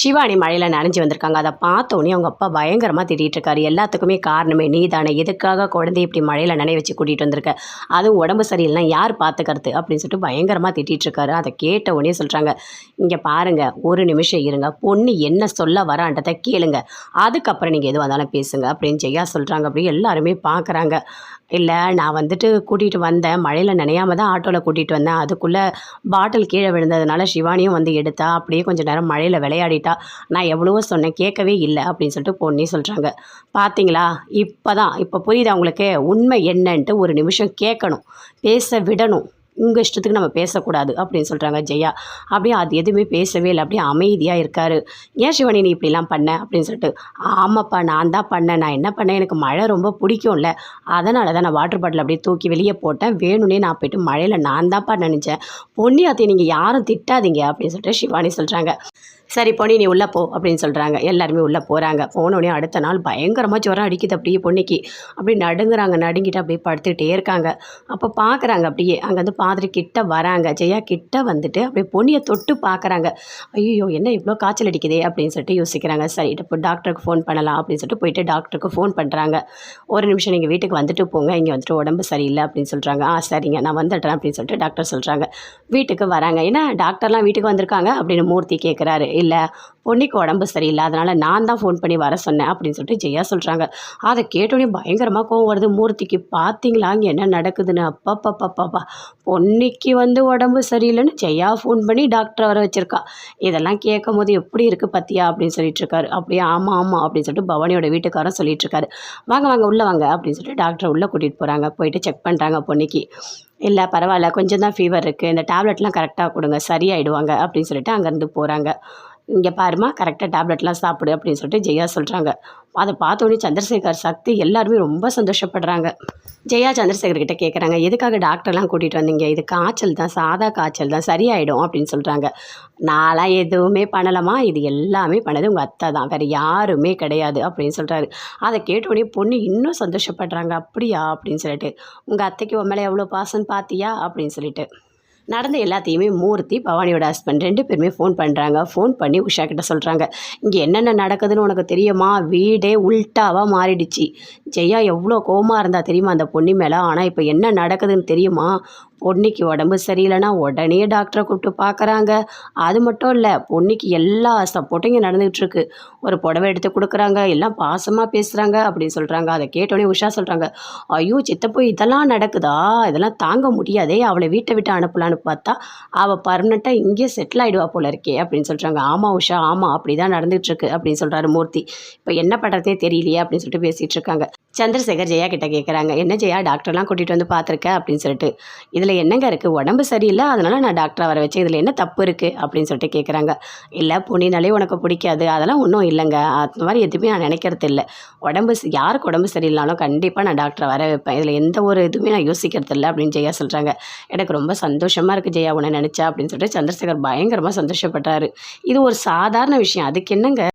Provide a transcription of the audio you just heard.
சிவானி மழையில் நனைஞ்சு வந்திருக்காங்க. அதை பார்த்தோன்னே அவங்க அப்பா பயங்கரமாக திட்டிகிட்டு இருக்காரு எல்லாத்துக்குமே காரணமே நீ தானே எதுக்காக குழந்தை இப்படி மழையில் நனைய வச்சு கூட்டிகிட்டு வந்திருக்க? அதுவும் உடம்பு சரியில்லைனா யார் பார்த்துக்கிறது? அப்படின்னு சொல்லிட்டு பயங்கரமாக திட்டிகிட்டு இருக்காரு அதை கேட்ட உடனே சொல்கிறாங்க இங்கே பாருங்கள் ஒரு நிமிஷம் இருங்க. பொண்ணு என்ன சொல்ல வரான்றதை கேளுங்க. அதுக்கப்புறம் நீங்கள் எதுவாக இருந்தாலும் பேசுங்க அப்படின்னு ஜெயா சொல்கிறாங்க அப்படி எல்லாருமே பார்க்குறாங்க இல்லை நான் வந்துட்டு கூட்டிகிட்டு வந்தேன். மழையில் நனையாம தான் ஆட்டோவில் கூட்டிகிட்டு வந்தேன். அதுக்குள்ளே பாட்டில் கீழே விழுந்ததுனால சிவானியும் வந்து எடுத்தா அப்படியே கொஞ்சம் நேரம் மழையில் விளையாடிட்டு நான் எவ்வளவோ சொன்னேன் கேட்கவே இல்லை அப்படின்னு சொல்லிட்டு பொண்ணே சொல்கிறாங்க பார்த்தீங்களா இப்போ தான் இப்போ புரியுதா உங்களுக்கு? உண்மை என்னன்ட்டு ஒரு நிமிஷம் கேட்கணும் பேச விடணும். உங்கள் இஷ்டத்துக்கு நம்ம பேசக்கூடாது அப்படின்னு சொல்கிறாங்க ஜெயா. அப்படியே அது எதுவுமே பேசவே இல்லை அப்படியே அமைதியாக இருக்கார். ஏன் சிவனி நீ இப்படிலாம் பண்ண? அப்படின்னு சொல்லிட்டு ஆமாப்பா நான் தான் பண்ணேன். நான் என்ன பண்ணேன்? எனக்கு மழை ரொம்ப பிடிக்கும்ல. அதனால தான் நான் வாட்டர் பாட்டில் அப்படியே தூக்கி வெளியே போட்டேன். வேணும்னே நான் போயிட்டு மழையில் நான் தான்ப்பா நினச்சேன். பொன்னியாத்தை நீங்கள் யாரும் திட்டாதீங்க அப்படின்னு சொல்லிட்டு சிவானி சொல்கிறாங்க சரி பொன்னி நீ உள்ளே போ அப்படின்னு சொல்கிறாங்க எல்லாருமே உள்ளே போகிறாங்க போனோடனே அடுத்த நாள் பயங்கரமாக ஜுரம் அடிக்குது அப்படியே பொண்ணுக்கு அப்படியே நடுங்குறாங்க. நடுங்கிட்டு அப்படியே படுத்துக்கிட்டே இருக்காங்க. அப்போ பார்க்குறாங்க அப்படியே. அங்கேருந்து பாதிரி கிட்ட வராங்க. ஜெயா கிட்ட வந்துட்டு அப்படியே பொன்னியை தொட்டு பார்க்குறாங்க ஐயோ என்ன இவ்வளோ காய்ச்சல் அடிக்குதே அப்படின்னு சொல்லிட்டு யோசிக்கிறாங்க. சரி இப்போ டாக்டருக்கு ஃபோன் பண்ணலாம் அப்படின்னு சொல்லிட்டு போயிட்டு டாக்டருக்கு ஃபோன் பண்ணுறாங்க ஒரு நிமிஷம் நீங்கள் வீட்டுக்கு வந்துட்டு போங்க. இங்கே வந்துட்டு உடம்பு சரியில்லை அப்படின்னு சொல்கிறாங்க ஆ சரிங்க நான் வந்துடுறேன் அப்படின்னு சொல்லிட்டு டாக்டர் சொல்கிறாங்க வீட்டுக்கு வராங்க. ஏன்னா டாக்டர்லாம் வீட்டுக்கு வந்திருக்காங்க அப்படின்னு மூர்த்தி கேட்குறாரு இல்லை. பொன்னிக்கு உடம்பு சரியில்லை. அதனால் நான் தான் ஃபோன் பண்ணி வர சொன்னேன் அப்படின்னு சொல்லிட்டு ஜெயா சொல்கிறாங்க அதை கேட்டோடனே பயங்கரமாக கோவம் வருது. மூர்த்திக்கு பார்த்தீங்களா அங்கே என்ன நடக்குதுன்னு? அப்பப்பப்பப்பா பொன்னிக்கு வந்து உடம்பு சரியில்லைன்னு ஜெயா ஃபோன் பண்ணி டாக்டரை வர வச்சுருக்கா. இதெல்லாம் கேட்கும் போது எப்படி இருக்குது பத்தியா? அப்படின்னு சொல்லிட்டு இருக்காரு. அப்படியே ஆமாம் ஆமாம் அப்படின்னு சொல்லிட்டு பவானியோட வீட்டுக்காரன் சொல்லிட்டு இருக்காரு. வாங்க வாங்க உள்ளே வாங்க அப்படின்னு சொல்லிட்டு டாக்டர் உள்ளே கூட்டிகிட்டு போகிறாங்க போயிட்டு செக் பண்ணுறாங்க பொன்னிக்கு இல்லை பரவாயில்ல. கொஞ்சம் தான் ஃபீவர் இருக்குது இந்த டேப்லெட்லாம் கரெக்டாக கொடுங்க. சரியாயிடுவாங்க அப்படின்னு சொல்லிட்டு அங்கேருந்து போகிறாங்க இங்கே பாருமா கரெக்டாக டேப்லெட்லாம் சாப்பிடு அப்படின்னு சொல்லிட்டு ஜெயா சொல்கிறாங்க அதை பார்த்தோன்னே சந்திரசேகர் சக்தி எல்லாருமே ரொம்ப சந்தோஷப்படுறாங்க. ஜெயா சந்திரசேகர் கிட்ட கேட்குறாங்க எதுக்காக டாக்டர்லாம் கூட்டிகிட்டு வந்தீங்க? இது காய்ச்சல் தான் சாதா காய்ச்சல் தான் சரியாயிடும் அப்படின்னு சொல்கிறாங்க நான்லாம் எதுவுமே பண்ணலாமா இது எல்லாமே பண்ணது உங்கள் அத்தை தான் வேறு யாருமே கிடையாது அப்படின்னு சொல்கிறாரு அதை கேட்டோடனே பொண்ணு இன்னும் சந்தோஷப்படுறாங்க அப்படியா? அப்படின்னு சொல்லிட்டு உங்கள் அத்தைக்கு உன் மேலே எவ்வளோ பாசம் பார்த்தியா அப்படின்னு சொல்லிட்டு. நடந்த எல்லாத்தையுமே மூர்த்தி பவானியோட ஹஸ்பண்ட் ரெண்டு பேருமே ஃபோன் பண்ணுறாங்க ஃபோன் பண்ணி உஷா கிட்ட சொல்கிறாங்க இங்கே என்னென்ன நடக்குதுன்னு உனக்கு தெரியுமா? வீடே உல்ட்டாவாக மாறிடுச்சு. ஜெயா எவ்வளோ கோமாக இருந்தா தெரியுமா அந்த பொண்ணு மேலே? ஆனால் இப்போ என்ன நடக்குதுன்னு தெரியுமா? பொன்னிக்கு உடம்பு சரியில்லைன்னா உடனே டாக்டரை கூப்பிட்டு பார்க்குறாங்க அது மட்டும் இல்லை பொன்னிக்கு எல்லா சப்போர்ட்டும் இங்கே நடந்துகிட்ருக்கு ஒரு புடவை எடுத்து கொடுக்குறாங்க. எல்லாம் பாசமாக பேசுகிறாங்க அப்படின்னு சொல்கிறாங்க அதை கேட்டோடனே உஷா சொல்கிறாங்க ஐயோ சித்தப்போ இதெல்லாம் நடக்குதா? இதெல்லாம் தாங்க முடியாதே. அவளை வீட்டை விட்டு அனுப்பலான்னு பார்த்தா அவள் பர்மனெண்ட்டாக இங்கேயே செட்டில் ஆகிடுவா போல இருக்கே அப்படின்னு சொல்கிறாங்க ஆமாம் உஷா ஆமாம் அப்படி தான் நடந்துகிட்ருக்கு அப்படின்னு சொல்கிறாரு மூர்த்தி. இப்போ என்ன பண்ணுறதே தெரியலையே அப்படின்னு சொல்லிட்டு பேசிகிட்டு இருக்காங்க. சந்திரசேகர் ஜெயா கிட்ட கேட்குறாங்க என்ன ஜெயா டாக்டர்லாம் கூட்டிகிட்டு வந்து பார்த்துருக்கேன் அப்படின்னு சொல்லிட்டு. இதில் என்னங்க இருக்குது உடம்பு சரியில்லை அதனால் நான் டாக்டரை வர வச்சேன். இதில் என்ன தப்பு இருக்குது அப்படின்னு சொல்லிட்டு கேட்குறாங்க இல்லை புனினாலே உனக்கு பிடிக்காது. அதெல்லாம் ஒன்றும் இல்லைங்க. அந்த மாதிரி எதுவுமே நான் நினைக்கிறது இல்லை உடம்பு யாருக்கு உடம்பு சரியில்லைனாலும் கண்டிப்பாக நான் டாக்டரை வர வைப்பேன். இதில் எந்த ஒரு இதுவுமே நான் யோசிக்கிறது இல்லை அப்படின்னு ஜெயா சொல்கிறாங்க எனக்கு ரொம்ப சந்தோஷமாக இருக்குது ஜெயா உன்னை நினச்சா அப்படின்னு சொல்லிட்டு சந்திரசேகர் பயங்கரமாக சந்தோஷப்பட்டாரு. இது ஒரு சாதாரண விஷயம். அதுக்கு என்னங்க